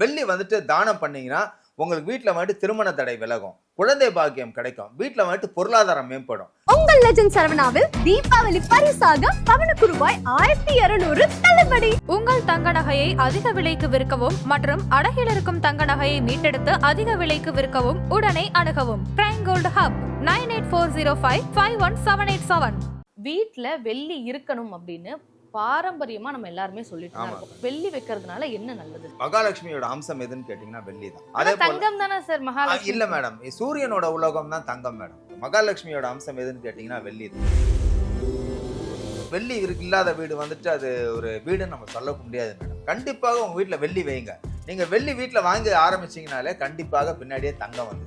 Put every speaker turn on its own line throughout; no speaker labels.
வெள்ளி வந்துட்டு தானம் பண்ணீங்கன்னா உங்களுக்கு வீட்டில் வந்துட்டு திருமண தடை விலகும். குழந்தை பாக்கியம் கிடைக்கும். வீட்டில் வந்துட்டு பொருளாதாரம் மேம்படும்.
உங்கள் லெஜண்ட் சரவணாவில் தீபாவளி பரிசாக பவனுக்கு ரூபாய் ஆயிரத்தி இருநூறு தள்ளுபடி.
உங்கள் தங்க நகையை அதிக விலைக்கு விற்கவும் மற்றும் அடகில் இருக்கும் தங்க நகையை மீட்டெடுத்து அதிக விலைக்கு விற்கவும் உடனே அணுகவும். Prime gold hub nine eight four zero five five one seven eight seven
வீட்ல வெள்ளி இருக்கணும் அப்படின்னு பாரம்பரியமா நம்ம எல்லாருமே சொல்லிட்டு தான். இருக்கோம். வெள்ளி வைக்கிறதுனால என்ன நல்லது?
மகாலட்சுமியோட அம்சம் எதுன்னு கேட்டிங்கன்னா வெள்ளி தான். அதே
தங்கம் தானே சார் மகாலட்சுமி?
இல்ல மேடம் சூரியனோட உலகம் தான் தங்கம் மேடம் மகாலட்சுமியோட அம்சம் எதுன்னு கேட்டிங்கன்னா வெள்ளி தான். வெள்ளி இருக்கு இல்லாத வீடு வந்துட்டு அது ஒரு வீடுன்னு நம்ம சொல்ல முடியாது மேடம் கண்டிப்பாக உங்க வீட்ல வெள்ளி வைங்க. நீங்க வெள்ளி வீட்ல வாங்கி ஆரம்பிச்சீங்கனாலே கண்டிப்பாக பின்னாடியே தங்கம் வந்து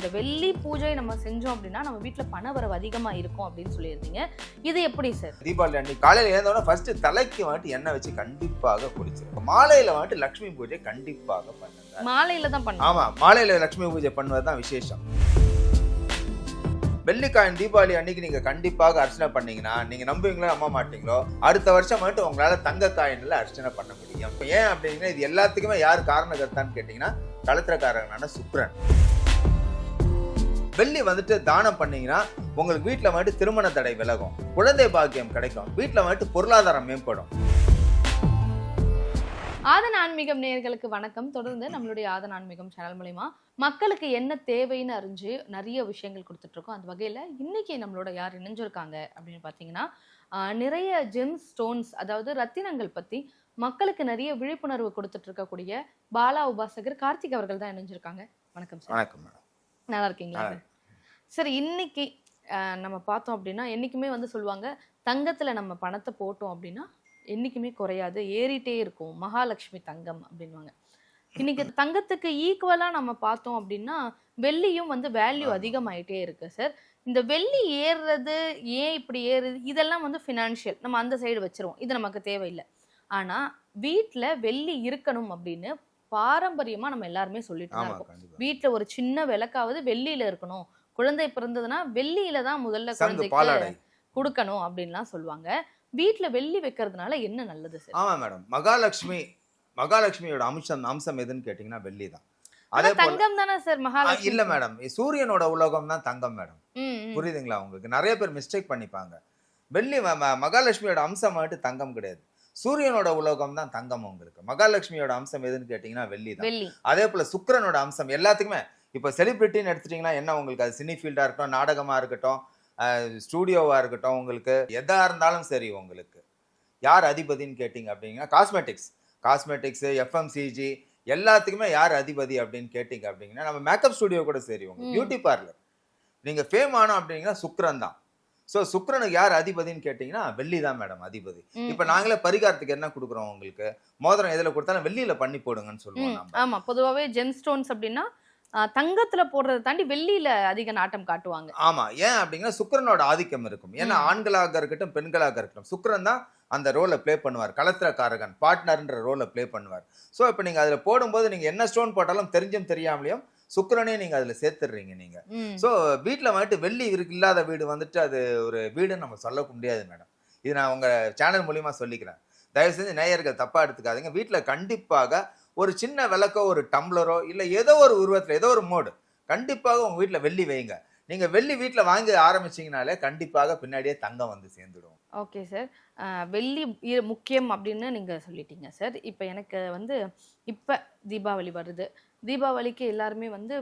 இந்த வெள்ளி பூஜை நம்ம செஞ்சோம் அப்படின்னா நம்ம வீட்ல பணவரவு அதிகமா இருக்கும் அப்படின்னு சொல்லியிருந்தீங்க. இது எப்படி சார்?
தீபாவளி அன்னைக்கு காலையில எழுந்தோடனே ஃபர்ஸ்ட் தலைக்கு வந்துட்டு எண்ணெய் வச்சு கண்டிப்பாக குளிச்சிருக்கும் மாலையில வந்துட்டு லக்ஷ்மி பூஜை கண்டிப்பாக பண்ணுங்க.
மாலையில தான் பண்ணுவோம்.
ஆமா மாலையில லட்சுமி பூஜை பண்ணுவது தான் விசேஷம். வெள்ளிக்காயின் தீபாவளி அன்னைக்கு நீங்க கண்டிப்பாக அர்ச்சனை பண்ணீங்கன்னா நீங்க நம்புவீங்களோ நம்ப மாட்டீங்களோ அடுத்த வருஷம் மட்டும் உங்களால தங்க காயின்ல அர்ச்சனை பண்ண முடியும். ஏன் அப்படிங்கன்னா இது எல்லாத்துக்குமே யார் காரணகர்த்தான்னு கேட்டீங்கன்னா கலத்திரக்காரங்கனான சுக்கிரன் வெள்ளி வந்துட்டு தானம் பண்ணீங்கன்னா உங்களுக்கு வீட்டில் வந்துட்டு திருமண தடை விலகும். குழந்தை பாக்கியம் கிடைக்கும். வீட்டில் வந்துட்டு பொருளாதாரம் மேம்படும்.
ஆதன் ஆன்மீகம் நேயர்களுக்கு வணக்கம். தொடர்ந்து நம்மளுடைய ஆதன் ஆன்மீகம் சேனல் மூலிமா மக்களுக்கு என்ன தேவைன்னு அறிஞ்சு நிறைய விஷயங்கள் கொடுத்துட்டு இருக்கோம் அந்த வகையில இன்னைக்கு நம்மளோட யார் இணைஞ்சிருக்காங்க அப்படின்னு பார்த்தீங்கன்னா நிறைய ஜெம் ஸ்டோன்ஸ் அதாவது ரத்தினங்கள் பத்தி மக்களுக்கு நிறைய விழிப்புணர்வு கொடுத்துட்டு இருக்கக்கூடிய பாலா உபாசகர் கார்த்திக் அவர்கள் தான் இணைஞ்சிருக்காங்க. வணக்கம் சார்.
வணக்கம் மேடம்.
நல்லா இருக்கீங்களா? சார் இன்னைக்கு நம்ம பார்த்தோம் அப்படின்னா என்னைக்குமே வந்து சொல்லுவாங்க தங்கத்துல நம்ம பணத்தை போட்டோம் அப்படின்னா என்னைக்குமே குறையாது ஏறிட்டே இருக்கும். மகாலட்சுமி தங்கம் அப்படின்வாங்க இன்னைக்கு தங்கத்துக்கு ஈக்குவலா நம்ம பார்த்தோம் அப்படின்னா வெள்ளியும் வந்து வேல்யூ. அதிகமாயிட்டே இருக்கு சார் இந்த வெள்ளி ஏறுறது ஏன் இப்படி ஏறுது இதெல்லாம் வந்து ஃபினான்ஷியல் நம்ம அந்த சைடு வச்சிருவோம். இது நமக்கு தேவையில்லை. ஆனா வீட்ல வெள்ளி இருக்கணும் அப்படின்னு பாரம்பரியமா நம்ம எல்லாருமே சொல்லிட்டு தான் இருக்கோம். வீட்ல ஒரு சின்ன விளக்காவது வெள்ளியில இருக்கணும். குழந்தை பிறந்ததுன்னா வெள்ளியில தான் முதல்ல குழந்தைக்கு கொடுக்கணும் அப்படின்லாம் சொல்லுவாங்க. வீட்ல வெள்ளி வைக்கிறதுனால என்ன நல்லது சார்
ஆமா மேடம் மகாலட்சுமி மகாலட்சுமியோட அம்சம் அம்சம் எதுன்னு கேட்டீங்கன்னா வெள்ளி தான். அதே
தங்கம் தானே சார் மகாலட்சுமி?
இல்ல மேடம் சூரியனோட உலகம் தான் தங்கம் மேடம். புரியுதுங்களா உங்களுக்கு? நிறைய பேர் மிஸ்டேக் பண்ணிப்பாங்க. வெள்ளி மகாலட்சுமியோட அம்சம் வந்துட்டு தங்கம் கிடையாது. சூரியனோட உலகம் தான் தங்கம் உங்களுக்கு. மகாலட்சுமியோட அம்சம் எதுன்னு கேட்டீங்கன்னா வெள்ளி தான். அதே போல சுக்கிரனோட அம்சம் எல்லாத்துக்குமே இப்போ செலிபிரிட்டின்னு எடுத்துட்டீங்கன்னா என்ன உங்களுக்கு? அது சினி ஃபீல்டா இருக்கட்டும் நாடகமா இருக்கட்டும் ஸ்டூடியோவா இருக்கட்டும் உங்களுக்கு. எதா இருந்தாலும் சரி உங்களுக்கு. யார் அதிபதின்னு கேட்டிங்க அப்படிங்கன்னா காஸ்மெட்டிக்ஸ் காஸ்மெட்டிக்ஸ் எஃப்எம்சிஜி எல்லாத்துக்குமே யார் அதிபதி அப்படின்னு கேட்டிங்க அப்படிங்கன்னா நம்ம மேக்கப் ஸ்டுடியோ கூட சரி உங்க. பியூட்டி பார்லர் நீங்க ஃபேம் ஆனோம் அப்படிங்கன்னா சுக்கிரன் தான். ஸோ சுக்கிரனுக்கு யார் அதிபதின்னு கேட்டிங்கன்னா வெள்ளி தான் மேடம் அதிபதி. இப்போ நாங்களே பரிகாரத்துக்கு என்ன கொடுக்குறோம் உங்களுக்கு? மோதிரம் எதில் கொடுத்தாலும் வெள்ளியில பண்ணி போடுங்கன்னு சொல்லுவோம்
ம்,
நம்ம
ஆமா பொதுவாவே ஜெம் ஸ்டோன்ஸ் அப்படின்னா தங்கத்துல போடுறதை தாண்டி வெள்ளியில அதிக நாட்டம் காட்டுவாங்க.
ஆமா. ஏன் அப்படிங்கன்னா சுக்கிரனோட ஆதிக்கம் இருக்கும். ஏன்னா. ஆண்களாக இருக்கட்டும் பெண்களாக இருக்கட்டும் சுக்கிரன் தான் அந்த ரோலை ப்ளே பண்ணுவார். கலத்திரக்காரகன் பார்ட்னர்ன்ற ரோலை ப்ளே பண்ணுவார். ஸோ இப்போ நீங்க அதுல போடும்போது நீங்க என்ன ஸ்டோன் போட்டாலும் தெரிஞ்சும் தெரியாமலையும் சுக்கிரனையும் நீங்க அதுல சேர்த்துடுறீங்க நீங்க. ஸோ வீட்டில் வந்துட்டு வெள்ளி இருக்கு இல்லாத வீடு வந்துட்டு அது ஒரு வீடுன்னு நம்ம சொல்ல முடியாது மேடம் இது நான் உங்க சேனல் மூலியமா சொல்லிக்கிறேன். தயவு செஞ்சு நேயர்கள் தப்பா எடுத்துக்காதீங்க. வீட்டில் கண்டிப்பாக ஒரு சின்ன விளக்கோ ஒரு டம்ளரோ இல்லை ஏதோ ஒரு உருவத்தில் ஏதோ ஒரு மோடு கண்டிப்பாக உங்கள் வீட்டில் வெள்ளி வைங்க. நீங்கள் வெள்ளி வீட்டில் வாங்கி ஆரம்பிச்சீங்கனாலே கண்டிப்பாக பின்னாடியே தங்கம் வந்து சேர்ந்துடும்.
Okay sir. வெள்ளி இ- முக்கியம் அப்படின்னு நீங்கள் சொல்லிட்டீங்க சார். இப்போ எனக்கு வந்து இப்போ தீபாவளி வருது. தீபாவளிக்கு எல்லாருமே வந்து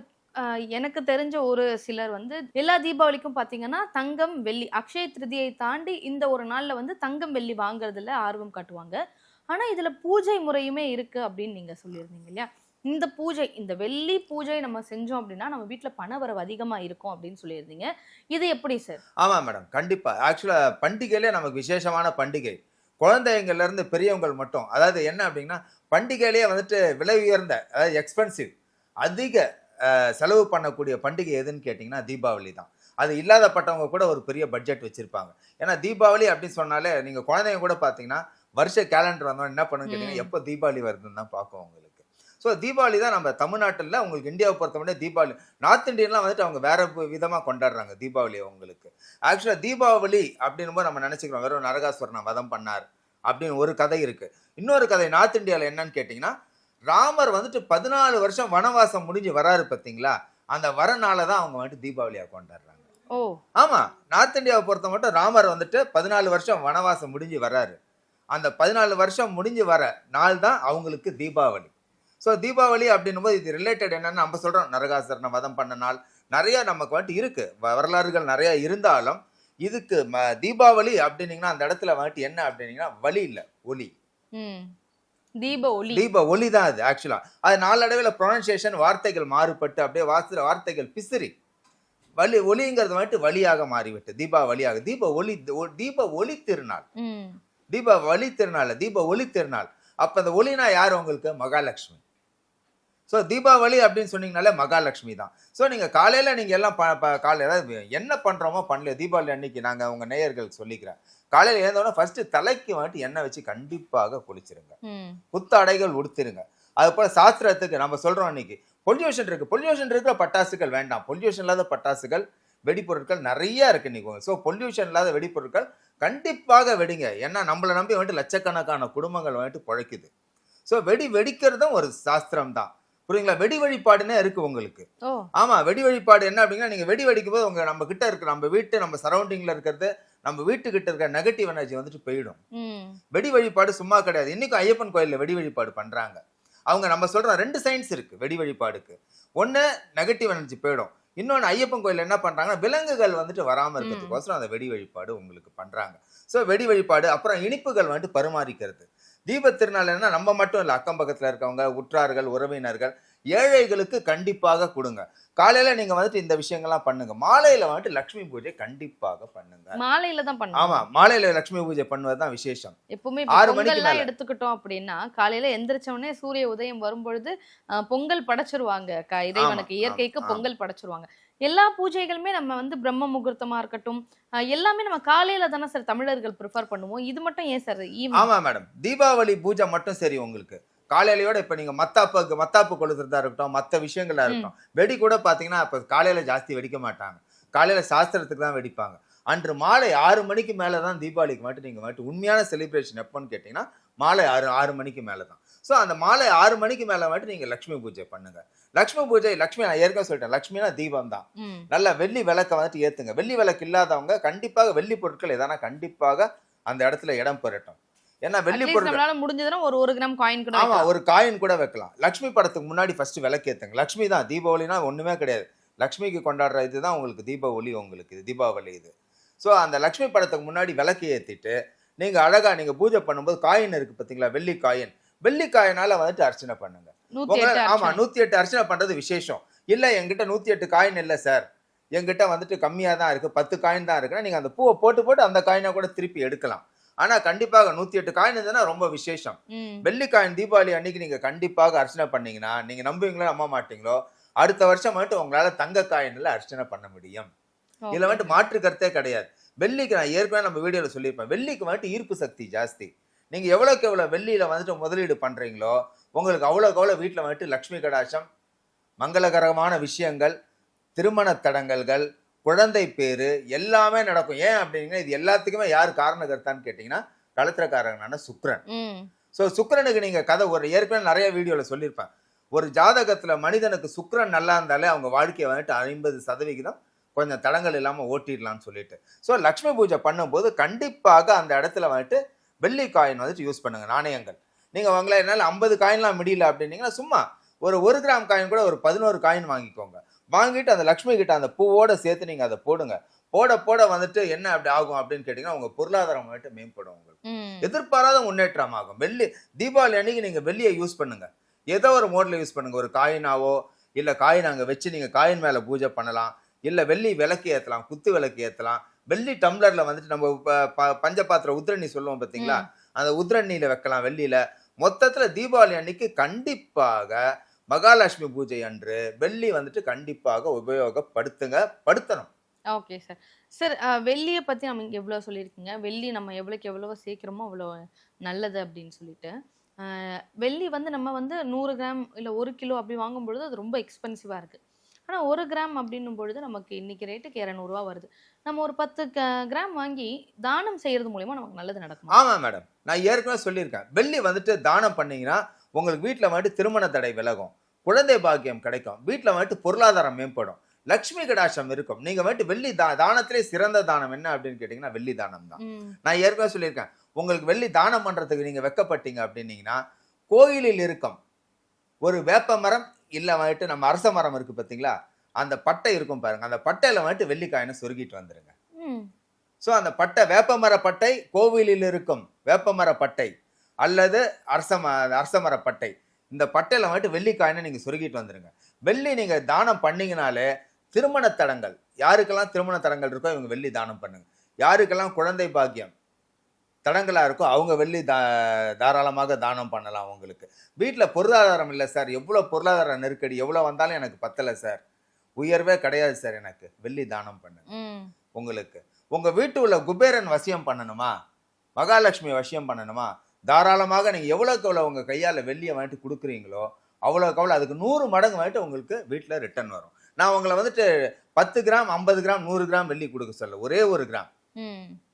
எனக்கு தெரிஞ்ச ஒரு சிலர் வந்து எல்லா தீபாவளிக்கும் பார்த்தீங்கன்னா தங்கம் வெள்ளி அக்ஷய திருதியை தாண்டி இந்த ஒரு நாளில் வந்து தங்கம் வெள்ளி வாங்குறதுல ஆர்வம் காட்டுவாங்க. ஆனால் இதில் பூஜை முறையுமே இருக்குது அப்படின்னு நீங்கள் சொல்லியிருந்தீங்க இல்லையா? இந்த பூஜை இந்த வெள்ளி பூஜை நம்ம செஞ்சோம் அப்படின்னா நம்ம வீட்டில் பணவரவு அதிகமாக இருக்கும் அப்படின்னு சொல்லியிருந்தீங்க. இது எப்படி சார்?
ஆமாம் மேடம். கண்டிப்பாக ஆக்சுவலாக பண்டிகையிலே நமக்கு விசேஷமான பண்டிகை. குழந்தைங்கள்லேருந்து பெரியவங்கள் மட்டும். அதாவது என்ன அப்படின்னா பண்டிகையிலேயே வந்துட்டு விலை உயர்ந்த அதாவது எக்ஸ்பென்சிவ் அதிக செலவு பண்ணக்கூடிய பண்டிகை எதுன்னு கேட்டிங்கன்னா தீபாவளி தான். அது இல்லாதப்பட்டவங்க கூட ஒரு பெரிய பட்ஜெட் வச்சுருப்பாங்க. ஏன்னா தீபாவளி அப்படின்னு சொன்னாலே நீங்கள் குழந்தைங்க கூட பார்த்தீங்கன்னா வருஷ கேலண்டர் வந்தோம் என்ன பண்ணுன்னு கேட்டீங்கன்னா. எப்போ தீபாவளி வருதுன்னு தான் பார்க்கும் உங்களுக்கு ஸோ தீபாவளி தான் நம்ம தமிழ்நாட்டில் உங்களுக்கு இந்தியாவை பொறுத்த மட்டும் தீபாவளி நார்த் இந்தியன்லாம் வந்துட்டு அவங்க வேற விதமாக கொண்டாடுறாங்க தீபாவளி அவங்களுக்கு. ஆக்சுவலாக தீபாவளி அப்படின்னும் போது நம்ம நினச்சிக்கிறோம் வெறும் நரகாசுரனை வதம் பண்ணார் அப்படின்னு ஒரு கதை இருக்கு. இன்னொரு கதை நார்த் இந்தியாவில் என்னன்னு கேட்டிங்கன்னா ராமர் வந்துட்டு பதினாலு வருஷம் வனவாசம் முடிஞ்சு வராரு பார்த்தீங்களா அந்த வரனால தான் அவங்க வந்துட்டு தீபாவளியாக கொண்டாடுறாங்க.
ஓ.
ஆமா நார்த் இந்தியாவை பொறுத்த மட்டும் ராமர் வந்துட்டு பதினாலு வருஷம் வனவாசம் முடிஞ்சு வர்றாரு அந்த பதினாலு வருஷம் முடிஞ்சு வர நாள் தான் அவங்களுக்கு தீபாவளி. ஸோ தீபாவளி அப்படின்னும் போது இது ரிலேட்டட் என்னன்னு நம்ம சொல்றோம் நரகாசுரனை வதம் பண்ண நாள். நிறைய நமக்கு வந்துட்டு இருக்கு. வ- வரலாறுகள் நிறைய இருந்தாலும் இதுக்கு ம- தீபாவளி அப்படின்னீங்கன்னா அந்த இடத்துல வந்துட்டு என்ன அப்படின்னீங்கன்னா வழி இல்லை ஒலி.
தீப ஒளி
தீப ஒலி தான் அது ஆக்சுவலா அது நாளடைவில் ப்ரொனன்சியேஷன் வார்த்தைகள் மாறுபட்டு அப்படியே வாசல வார்த்தைகள் பிசிறி. வலி ஒலிங்கிறது வந்துட்டு வழியாக மாறிவிட்டு தீபாவளியாக. தீப ஒளி தீப ஒளி திருநாள். தீப ஒளி திருநாள் தீப ஒளி திருநாள். அப்ப அந்த ஒளினா யார் உங்களுக்கு? மகாலட்சுமி. ஸோ தீபாவளி அப்படின்னு சொன்னீங்கனாலே மகாலட்சுமி தான். ஸோ நீங்கள் காலையில் நீங்கள் எல்லாம் ப ப காலை அதாவது என்ன பண்ணுறோமோ பண்ணல. தீபாவளி அன்னைக்கு நாங்கள் உங்கள் நேயர்களுக்கு சொல்லிக்கிறேன். காலையில் எழுந்தோடனே ஃபர்ஸ்ட் தலைக்கு வந்துட்டு எண்ணெய் வச்சு கண்டிப்பாக குளிச்சிருங்க. புத்தாடைகள் உடுத்திருங்க. அது போல சாஸ்திரத்துக்கு நம்ம சொல்றோம் இன்னைக்கு பொல்யூஷன் இருக்கு. பொல்யூஷன் இருக்கிற பட்டாசுகள் வேண்டாம். பொல்யூஷன் இல்லாத பட்டாசுகள் வெடிப்பொருட்கள் நிறைய இருக்கு இன்னைக்கு. ஸோ பொல்யூஷன் இல்லாத வெடிப்பொருட்கள் கண்டிப்பாக வெடிங்க. ஏன்னா நம்மளை நம்பி வந்துட்டு லட்சக்கணக்கான குடும்பங்கள் வந்துட்டு பிழைக்குது. ஸோ வெடி வெடிக்கிறதும் ஒரு சாஸ்திரம் தான் புரியுங்களா வெடி வழிபாடுன்னே இருக்கு உங்களுக்கு. ஆமா வெடி வழிபாடு என்ன அப்படின்னா நீங்க வெடி வெடிக்கும் போது உங்க நம்ம கிட்ட இருக்க நம்ம வீட்டு நம்ம சரௌண்டிங்ல இருக்கிறது நம்ம வீட்டுக்கிட்ட இருக்க நெகட்டிவ் எனர்ஜி வந்துட்டு போயிடும். வெடி வழிபாடு சும்மா கிடையாது. இன்னைக்கும் ஐயப்பன் கோயில்ல வெடி வழிபாடு பண்றாங்க. அவங்க நம்ம சொல்றோம் ரெண்டு சயின்ஸ் இருக்கு வெடி வழிபாடுக்கு. ஒண்ணு நெகட்டிவ் எனர்ஜி போயிடும். இன்னொன்னு ஐயப்பன் கோயில்ல என்ன பண்றாங்கன்னா விலங்குகள் வந்துட்டு வராம இருக்கிறதுக்கோசரம் அந்த வெடி வழிபாடு உங்களுக்கு பண்றாங்க. ஸோ வெடி வழிபாடு அப்புறம் இனிப்புகள் வந்துட்டு பரிமாறிக்கிறது. தீப திருநாள் என்ன நம்ம மட்டும் இல்லை அக்கம் பக்கத்துல இருக்கவங்க உற்றார்கள் உறவினர்கள் ஏழைகளுக்கு கண்டிப்பாக கொடுங்க. காலையில நீங்க வந்துட்டு இந்த விஷயங்கள்லாம் பண்ணுங்க. மாலையில வந்துட்டு லக்ஷ்மி பூஜை கண்டிப்பாக பண்ணுங்க.
மாலையில தான் பண்ணுவோம்.
ஆமா மாலையில லக்ஷ்மி பூஜை பண்ணுவது தான் விசேஷம்.
எப்பவுமே
ஆறு மணிக்கு.
எடுத்துக்கிட்டோம் அப்படின்னா காலையில எந்திரிச்ச உடனே சூரிய உதயம் வரும்பொழுது பொங்கல் படைச்சிருவாங்க. இறைவனுக்கு இயற்கைக்கு. பொங்கல் படைச்சிருவாங்க. எல்லா பூஜைகளுமே நம்ம வந்து பிரம்ம முகூர்த்தமா இருக்கட்டும் எல்லாமே நம்ம காலையில தானே சார் தமிழர்கள் ப்ரிஃபர் பண்ணுவோம். இது மட்டும் ஏன் சார்
ஆமா மேடம். தீபாவளி பூஜை மட்டும் சரி உங்களுக்கு. காலையிலயோட இப்ப நீங்க மத்தாப்புக்கு மத்தாப்பு கொளுத்துறதா இருக்கட்டும் மத்த விஷயங்களா இருக்கட்டும் வெடி கூட பாத்தீங்கன்னா இப்ப காலையில ஜாஸ்தி வெடிக்க மாட்டாங்க. காலையில சாஸ்திரத்துக்கு தான் வெடிப்பாங்க. அன்று மாலை ஆறு மணிக்கு மேல தான் தீபாவளிக்கு மட்டும் நீங்க மட்டும் உண்மையான செலிப்ரேஷன் எப்போன்னு கேட்டீங்கன்னா மாலை ஆறு ஆறு மணிக்கு மேல தான் ஸோ அந்த மாலை ஆறு மணிக்கு மேல மட்டும் நீங்க லக்ஷ்மி பூஜை பண்ணுங்க. லக்ஷ்மி பூஜை லக்ஷ்மி நான் ஏற்கனவே சொல்லிட்டேன் லக்ஷ்மினா தீபம் தான். நல்ல வெள்ளி விளக்கை வந்துட்டு ஏத்துங்க. வெள்ளி விளக்கு இல்லாதவங்க கண்டிப்பாக வெள்ளி பொருட்கள் எதனா கண்டிப்பாக அந்த இடத்துல இடம் பெறட்டும். ஏன்னா வெள்ளி
நம்மளால முடிஞ்சதுன்னா ஒரு ஒரு கிராம் காயின் கூட
ஆமா. ஒரு காயின் கூட வைக்கலாம். லக்ஷ்மி படத்துக்கு முன்னாடி ஃபர்ஸ்ட் விளக்கேத்துங்க. லக்ஷ்மி தான் தீபாவளினா ஒண்ணுமே கிடையாது. லக்ஷ்மிக்கு கொண்டாடுற இதுதான் உங்களுக்கு தீபாவளி உங்களுக்கு இது தீபாவளி இது. ஸோ அந்த லக்ஷ்மி படத்துக்கு முன்னாடி விளக்கு ஏத்திட்டு நீங்க அழகா நீங்க பூஜை பண்ணும்போது காயின் இருக்கு பாத்தீங்களா? வெள்ளி காயின் வெள்ளி காயினால வந்துட்டு அர்ச்சனை பண்ணுங்க.
நூத்தி
உங்களால
எட்டு
ஆமா
அர்ச்சனை.
நூத்தி எட்டு அர்ச்சனை பண்றது விசேஷம். இல்ல என்கிட்ட நூத்தி எட்டு காயின் இல்ல சார் என்கிட்ட வந்துட்டு கம்மியா தான் இருக்கு. பத்து காயின் தான் இருக்குன்னா நீங்க அந்த பூவை போட்டு போட்டு அந்த காயினை கூட திருப்பி எடுக்கலாம். ஆனா கண்டிப்பாக நூத்தி எட்டு காயின் இருந்ததுன்னா ரொம்ப விசேஷம்.
ம்.
வெள்ளிக்காயின் தீபாவளி அன்னைக்கு நீங்க கண்டிப்பாக அர்ச்சனை பண்ணீங்கன்னா நீங்க நம்புவீங்களோ நம்ப மாட்டீங்களோ? அடுத்த வருஷம் மட்டும் உங்களால தங்க காயின்ல அர்ச்சனை பண்ண முடியும். இதுல வந்துட்டு மாற்று கருத்தே கிடையாது. வெள்ளிக்கு நான் ஏற்கனவே நம்ம வீடியோல சொல்லியிருப்பேன். வெள்ளிக்கு வந்துட்டு ஈர்ப்பு சக்தி ஜாஸ்தி. நீங்க எவ்வளவுக்கு எவ்வளவு வெள்ளியில வந்துட்டு முதலீடு பண்றீங்களோ உங்களுக்கு அவ்வளவுக்கு அவ்வளவு வீட்டுல வந்துட்டு லக்ஷ்மி கடாட்சம் மங்களகரமான விஷயங்கள் திருமண தடங்கல்கள் குழந்தை பேரு எல்லாமே நடக்கும். ஏன் அப்படின்னா இது எல்லாத்துக்குமே யார் காரணகர்த்தான்னு கேட்டீங்கன்னா களத்திரக்காரங்கனான சுக்கிரன்
ம்.
ஸோ சுக்கிரனுக்கு நீங்க கதை ஒரு ஏற்கனவே நிறைய வீடியோல சொல்லியிருப்பேன். ஒரு ஜாதகத்துல மனிதனுக்கு சுக்கிரன் நல்லா இருந்தாலே அவங்க வாழ்க்கையை வந்துட்டு ஐம்பது சதவிகிதம் கொஞ்சம் தடங்கள் இல்லாம ஓட்டிடலாம்னு சொல்லிட்டு. ஸோ லக்ஷ்மி பூஜை பண்ணும்போது கண்டிப்பாக அந்த இடத்துல வந்துட்டு வெள்ளி காயின் வந்துட்டு யூஸ் பண்ணுங்க நாணயங்கள். நீங்க உங்களை என்னால் ஐம்பது காயின்லாம் முடியல அப்படின்னீங்கன்னா சும்மா ஒரு ஒரு கிராம் காயின் கூட ஒரு பதினோரு காயின் வாங்கிக்கோங்க. வாங்கிட்டு அந்த லக்ஷ்மி கிட்ட அந்த பூவோட சேர்த்து நீங்க அதை போடுங்க. போட போட வந்துட்டு என்ன அப்படி ஆகும் அப்படின்னு கேட்டீங்கன்னா உங்க பொருளாதாரம் வந்துட்டு மேம்படும் உங்களுக்கு. எதிர்பாராத முன்னேற்றம் ஆகும். வெள்ளி தீபாவளி அன்னைக்கு நீங்க வெள்ளியை யூஸ் பண்ணுங்க. ஏதோ ஒரு மோட்ல யூஸ் பண்ணுங்க. ஒரு காயினாவோ இல்ல காயின் அங்க வச்சு நீங்க காயின் மேல பூஜை பண்ணலாம். இல்ல வெள்ளி விளக்கு ஏத்தலாம் குத்து விளக்கு ஏத்தலாம். வெள்ளி டம்ளர்ல வந்துட்டு நம்ம ப- ப- பஞ்சபாத்திர உத்ரணி சொல்லுவோம் பாத்தீங்களா? அந்த உத்ரண்ணியில வைக்கலாம் வெள்ளியில. மொத்தத்துல தீபாவளி அன்னைக்கு கண்டிப்பாக மகாலட்சுமி பூஜை அன்று வெள்ளி வந்துட்டு கண்டிப்பாக உபயோகப்படுத்துங்க படுத்தணும்.
ஓகே சார் சார் வெள்ளியை பற்றி நம்ம இங்கே எவ்வளோ சொல்லியிருக்கீங்க வெள்ளி நம்ம எவ்வளோக்கு எவ்வளோ சேர்க்குறோமோ அவ்வளோ நல்லது அப்படின்னு சொல்லிட்டு. வெள்ளி வந்து நம்ம வந்து நூறு கிராம் இல்லை ஒரு கிலோ அப்படி வாங்கும் பொழுது அது ரொம்ப எக்ஸ்பென்சிவாக இருக்குது ஆனா ஒரு கிராம் அப்படின்னும் பொழுது நமக்கு இன்னைக்கு ரேட்டுக்கு இரநூறுவா வருது. நம்ம ஒரு பத்து க- கிராம் வாங்கி தானம் செய்யறது மூலியமா நமக்கு நல்லது நடக்குமா?
ஆமா மேடம் நான் ஏற்கனவே சொல்லியிருக்கேன். வெள்ளி வந்துட்டு தானம் பண்ணீங்கன்னா உங்களுக்கு வீட்டில் வந்துட்டு திருமண தடை விலகும். குழந்தை பாக்கியம் கிடைக்கும். வீட்டில் வந்துட்டு பொருளாதாரம் மேம்படும். லக்ஷ்மி கடாட்சம் இருக்கும். நீங்க வந்துட்டு வெள்ளி தா தானத்திலே சிறந்த தானம் என்ன அப்படின்னு கேட்டிங்கன்னா வெள்ளி தானம் தான் நான் ஏற்கனவே சொல்லியிருக்கேன். உங்களுக்கு வெள்ளி தானம் பண்றதுக்கு நீங்க வெக்கப்பட்டீங்க அப்படின்னீங்கன்னா கோயிலில் இருக்கும். ஒரு வேப்ப மரம் இல்ல வந்துட்டு நம்ம அரச மரம் இருக்கு பாத்தீங்களா அந்த பட்டை இருக்கும் பாருங்க. அந்த பட்டையில வந்துட்டு வெள்ளிக்காயினை சொருகிட்டு வந்துருங்க.
ம்,
ஸோ அந்த பட்டை வேப்பமர பட்டை கோவிலில் இருக்கும். வேப்பமர பட்டை. அல்லது அரச ம அரச மர பட்டை இந்த பட்டையில வந்துட்டு வெள்ளிக்காயினை நீங்க சொருகிட்டு வந்துருங்க. வெள்ளி நீங்க தானம் பண்ணீங்கனாலே திருமண தடங்கள். யாருக்கெல்லாம் திருமண தடங்கள் இருக்கோ இவங்க வெள்ளி தானம் பண்ணுங்க. யாருக்கெல்லாம் குழந்தை பாக்கியம் தடங்களா இருக்கோ அவங்க வெள்ளி தா தாராளமாக தானம் பண்ணலாம் அவங்களுக்கு. வீட்டில் பொருளாதாரம் இல்லை சார். எவ்வளோ பொருளாதார நெருக்கடி எவ்வளோ வந்தாலும் எனக்கு பத்தலை சார். உயர்வே கிடையாது சார் எனக்கு. வெள்ளி தானம் பண்ணுங்க.
ம்,
உங்களுக்கு. உங்க வீட்டு உள்ள குபேரன் வசியம் பண்ணணுமா? மகாலட்சுமி வசியம் பண்ணணுமா? தாராளமாக நீங்க எவ்வளவுக்கு எவ்வளவு உங்க கையால வெள்ளியை வந்துட்டு கொடுக்குறீங்களோ அவ்வளோக்கு அவ்வளோ அதுக்கு நூறு மடங்கு வந்துட்டு உங்களுக்கு வீட்டில் ரிட்டர்ன் வரும். நான் உங்களை வந்துட்டு பத்து கிராம் ஐம்பது கிராம் நூறு கிராம் வெள்ளி கொடுக்க சொல்ல ஒரே ஒரு கிராம்.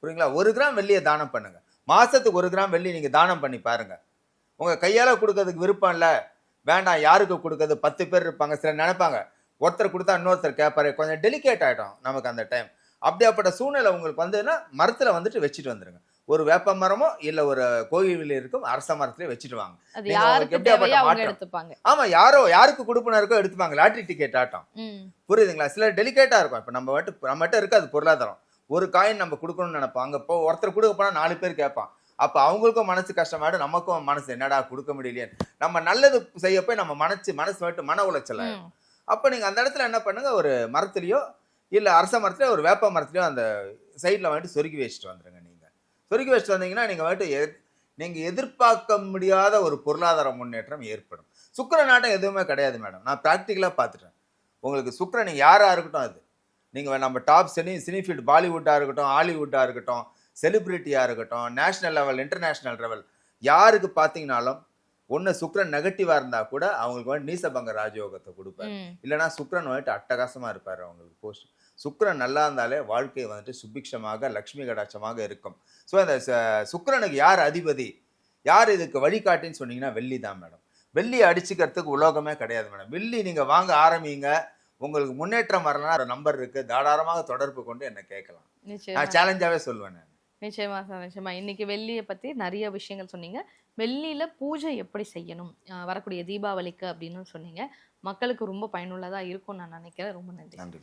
புரியுங்களா? ஒரு கிராம் வெள்ளியை தானம் பண்ணுங்க. மாசத்துக்கு ஒரு கிராம் வெள்ளி நீங்க தானம் பண்ணி பாருங்க. உங்க கையால கொடுக்கறதுக்கு விருப்பம் இல்ல. வேண்டாம் யாருக்கு கொடுக்கறது? பத்து பேர் இருப்பாங்க சிலர் நினைப்பாங்க. ஒருத்தர் கொடுத்தா இன்னொருத்தர் கேட்பாரு கொஞ்சம் டெலிகேட் ஆயிடும் நமக்கு அந்த டைம் அப்படியாப்பட்ட சூழ்நிலை உங்களுக்கு வந்ததுன்னா மரத்துல வந்துட்டு வச்சுட்டு வந்துருங்க. ஒரு வேப்ப மரமோ இல்ல ஒரு கோயிலில் இருக்கும் அரச மரத்திலே வச்சுட்டு வாங்க
அது
நீங்க
யாருக்கு
உங்களுக்கு எப்படியாப்பட்ட
தேவையோ அவங்க
மாற்றம்?
எடுத்துப்பாங்க.
ஆமா யாரோ யாருக்கு கொடுப்பன இருக்கோ எடுத்துப்பாங்க. லாட்டரி டிக்கெட் ஆட்டம். புரியுதுங்களா? சில டெலிகேட்டா இருக்கும். இப்ப நம்ம மட்டும் நம்மகிட்ட இருக்காது பொருளாதாரம். ஒரு காயின் நம்ம கொடுக்கணும்னு நினைப்போம் அங்க இப்போ ஒருத்தர் கொடுக்க போனா நாலு பேர் கேட்பான். அப்ப அவங்களுக்கும் மனசு கஷ்டமாயிடும் நமக்கும் மனசு என்னடா கொடுக்க முடியலையே. நம்ம நல்லது செய்ய போய் நம்ம மனசு மனசு மட்டும் மன உளைச்சல் ஆயிடும். அப்ப நீங்க அந்த இடத்துல என்ன பண்ணுங்க? ஒரு மரத்துலயோ இல்ல அரச மரத்துலயோ ஒரு வேப்ப மரத்துலயோ அந்த சைட்ல வந்துட்டு சொருகி வச்சுட்டு வந்துருங்க. நீங்க சொருகி வச்சுட்டு வந்தீங்கன்னா நீங்க வந்துட்டு எ- நீங்க எதிர்பார்க்க முடியாத ஒரு பொருளாதார முன்னேற்றம் ஏற்படும். சுக்கிர நாட்டம் எதுவுமே கிடையாது மேடம் நான் ப்ராக்டிக்கலா பார்த்துட்டேன். உங்களுக்கு சுக்கிரன் நீங்க யாரா இருக்கட்டும் அது. நீங்க நம்ம டாப் சினி சினிஃபீல்ட் பாலிவுட்டா இருக்கட்டும் ஹாலிவுட்டா இருக்கட்டும் செலிபிரிட்டியா இருக்கட்டும் நேஷனல் லெவல் இன்டர்நேஷனல் லெவல் யாருக்கு பார்த்தீங்கனாலும் ஒன்று சுக்கிரன் நெகட்டிவா இருந்தா கூட அவங்களுக்கு வந்து நீசபங்க ராஜயோகத்தை கொடுப்பாரு.
ம்,
இல்லைன்னா சுக்கிரன் வந்துட்டு அட்டகாசமா இருப்பாரு அவங்களுக்கு போஸ்ட் சுக்கிரன் நல்லா இருந்தாலே வாழ்க்கை வந்துட்டு சுபிக்ஷமாக லக்ஷ்மி கடாட்சமாக இருக்கும். ஸோ அந்த சுக்கிரனுக்கு யார் அதிபதி? யார் இதுக்கு வழிகாட்டின்னு சொன்னீங்கன்னா வெள்ளி தான் மேடம். வெள்ளி அடிச்சுக்கிறதுக்கு உலோகமே கிடையாது மேடம். வெள்ளி நீங்க வாங்க ஆரம்பிங்க. உங்களுக்கு முன்னேற்றம் வரலன்னா ஒரு நம்பர் இருக்கு. தாராளமாக தொடர்பு கொண்டு என்ன கேட்கலாம். நான் சேலஞ்சாவே சொல்லுவேன் நான்.
நிச்சயமா சார் நிச்சயமா. இன்னைக்கு வெள்ளியை பத்தி நிறைய விஷயங்கள் சொன்னீங்க. வெள்ளியில பூஜை எப்படி செய்யணும்? வரக்கூடிய தீபாவளிக்கு அப்படின்னு சொன்னீங்க. மக்களுக்கு ரொம்ப பயனுள்ளதா இருக்கும்னு நான் நினைக்கிறேன். ரொம்ப நன்றி
நன்றி